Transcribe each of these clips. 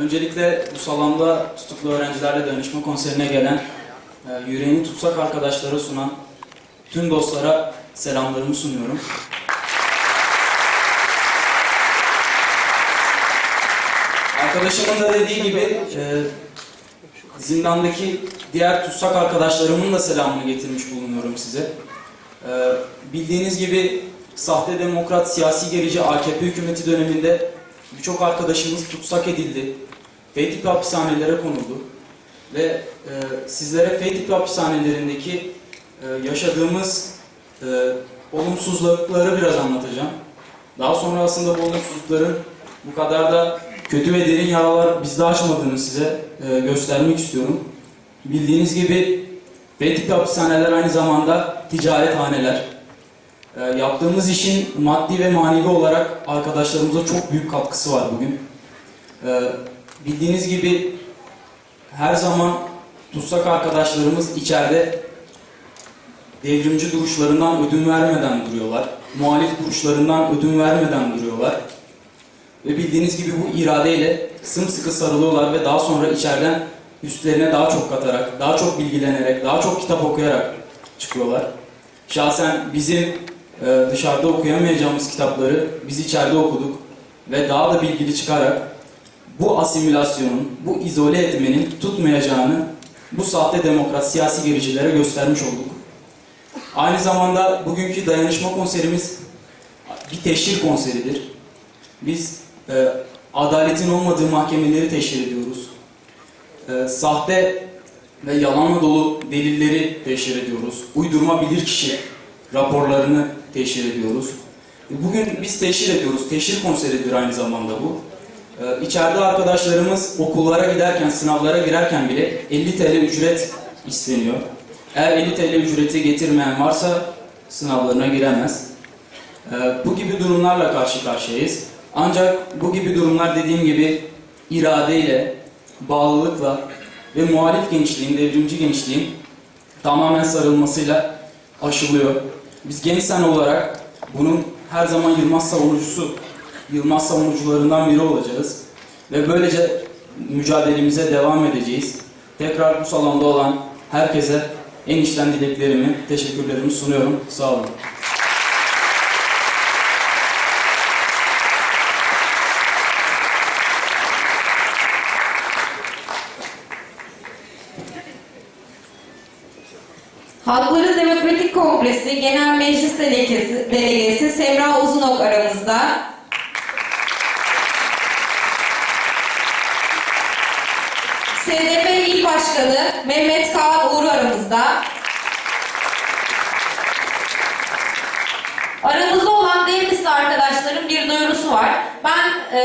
Öncelikle bu salonda tutuklu öğrencilerle dayanışma konserine gelen, e, yüreğini tutsak arkadaşlara sunan tüm dostlara selamlarımı sunuyorum. Arkadaşımın da dediği gibi e, zindandaki diğer tutsak arkadaşlarımın da selamını getirmiş bulunuyorum size. E, bildiğiniz gibi sahte demokrat siyasi gerici AKP hükümeti döneminde birçok arkadaşımız tutsak edildi. F tipi hapishanelere konuldu. Ve e, sizlere F hapishanelerindeki e, yaşadığımız e, olumsuzlukları biraz anlatacağım. Daha sonra aslında bu olumsuzlukların bu kadar da kötü ve derin yaralar bizde açmadığını size e, göstermek istiyorum. Bildiğiniz gibi F hapishaneler aynı zamanda ticarethaneler. E, yaptığımız işin maddi ve manevi olarak arkadaşlarımıza çok büyük katkısı var bugün. E, bildiğiniz gibi her zaman tutsak arkadaşlarımız içeride devrimci duruşlarından ödün vermeden duruyorlar. Muhalif duruşlarından ödün vermeden duruyorlar. Ve bildiğiniz gibi bu iradeyle sımsıkı sarılıyorlar ve daha sonra içeriden üstlerine daha çok katarak, daha çok bilgilenerek, daha çok kitap okuyarak çıkıyorlar. Şahsen bizim e, dışarıda okuyamayacağımız kitapları biz içeride okuduk ve daha da bilgili çıkarak bu asimilasyonun, bu izole etmenin tutmayacağını bu sahte demokrat siyasi gericilere göstermiş olduk. Aynı zamanda bugünkü dayanışma konserimiz bir teşhir konseridir. Biz e, adaletin olmadığı mahkemeleri teşhir ediyoruz. E, sahte ve yalanla dolu delilleri teşhir ediyoruz. Uydurma bilirkişi raporlarını teşhir ediyoruz. E, Bugün biz teşhir ediyoruz. Teşhir konseridir aynı zamanda bu. Ee, İçeride arkadaşlarımız okullara giderken, sınavlara girerken bile 50 TL ücret isteniyor. Eğer 50 TL ücreti getirmeyen varsa sınavlarına giremez. Ee, Bu gibi durumlarla karşı karşıyayız. Ancak bu gibi durumlar dediğim gibi iradeyle, bağlılıkla ve muhalif gençliğin, devrimci gençliğin tamamen sarılmasıyla aşılıyor. Biz genç sen olarak bunun her zaman Yılmaz savunucusu, Yılmaz savunucularından biri olacağız. Ve böylece mücadelemize devam edeceğiz. Tekrar bu salonda olan herkese en içten dileklerimi, teşekkürlerimi sunuyorum. Sağ olun. Halkların Demokratik Kongresi Genel Meclis Delegesi, Delegesi Semra Uzunok aramızda. SDP İl Başkanı Mehmet Kaan Uğur aramızda. Aramızda olan Devlisli arkadaşların bir duyurusu var. Ben e,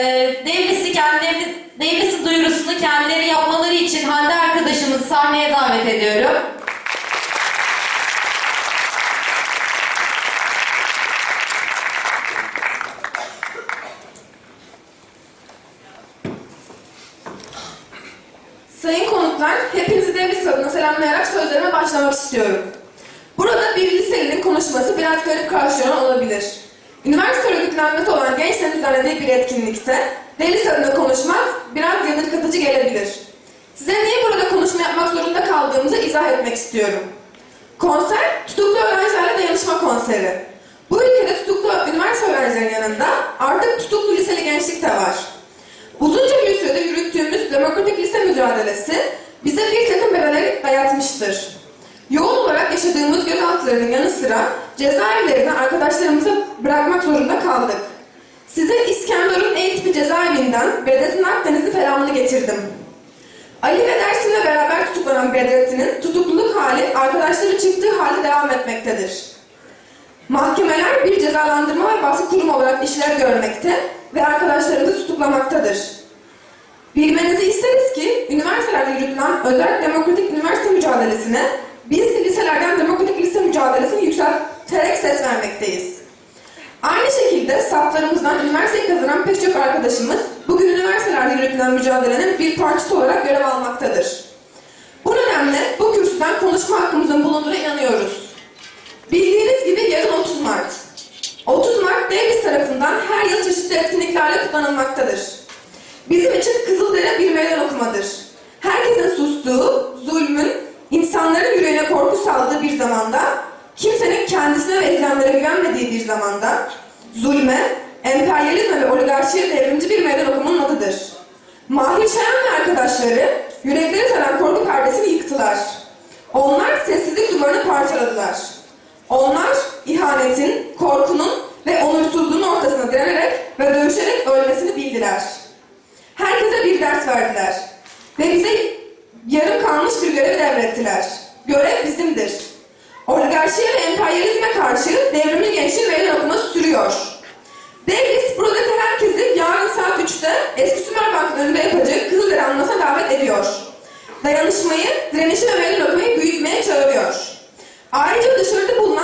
Devlisli kendileri, Devlisli duyurusunu kendileri yapmaları için Hande arkadaşımızı sahneye davet ediyorum. Sayın konuklar, hepinizi devlet adına selamlayarak sözlerime başlamak istiyorum. Burada bir liselinin konuşması biraz garip karşılanan olabilir. Üniversite örgütlenmesi olan gençlerin düzenlediği bir etkinlikte devlet adına konuşmak biraz yanıltıcı gelebilir. Size niye burada konuşma yapmak zorunda kaldığımızı izah etmek istiyorum. Konser, tutuklu öğrencilerle dayanışma konseri. Bu ülkede tutuklu üniversite öğrencilerinin yanında artık tutuklu liseli gençlik de var. Uzunca bir sürede yürüttüğümüz demokratik lise mücadelesi bize bir takım bedeller dayatmıştır. Yoğun olarak yaşadığımız gözaltılarının yanı sıra cezaevlerini arkadaşlarımıza bırakmak zorunda kaldık. Size İskenderun en tipi cezaevinden Bedrettin Akdeniz'i felamını getirdim. Ali ve Dersim'le beraber tutuklanan Bedrettin'in tutukluluk hali arkadaşları çıktığı halde devam etmektedir. Mahkemeler bir cezalandırma ve baskı kurumu olarak işler görmekte ve arkadaşlarını tutuklamaktadır. Bilmenizi isteriz ki üniversitelerde yürütülen özel demokratik üniversite mücadelesine biz liselerden demokratik lise mücadelesini yükselterek ses vermekteyiz. Aynı şekilde saflarımızdan üniversiteyi kazanan pek çok arkadaşımız bugün üniversitelerde yürütülen mücadelenin bir parçası olarak görev almaktadır. Bu nedenle bu kürsüden konuşma hakkımızın bulunduğuna inanıyoruz. Bildiğiniz gibi yarın 30 Mart. 30 Mart Davis tarafından her yıl çeşitli etkinliklerle kutlanılmaktadır. Bizim için Kızıldere bir zamanda zulme, emperyalizme ve oligarşiye devrimci bir meydan okumanın adıdır. Mahir Şayan ve arkadaşları yürekleri saran korku perdesini yıktılar. Onlar sessizlik duvarını parçaladılar. Onlar ihanetin, korkunun ve onursuzluğun ortasına direnerek ve dövüşerek ölmesini bildiler. Herkese bir ders verdiler. Ve bize yarım kalmış bir görevi devrettiler. Görev bizimdir. Oligarşiye ve emperyalizme karşı devrimci gençliğin meydan okuması sürüyor. Davis buradaki herkesi yarın saat 3'te eski Sümer Bank'ın önünde yapacağı Kızıldere anmasına davet ediyor. Dayanışmayı, direnişi ve meydan okumayı büyütmeye çağırıyor. Ayrıca dışarıda bulunan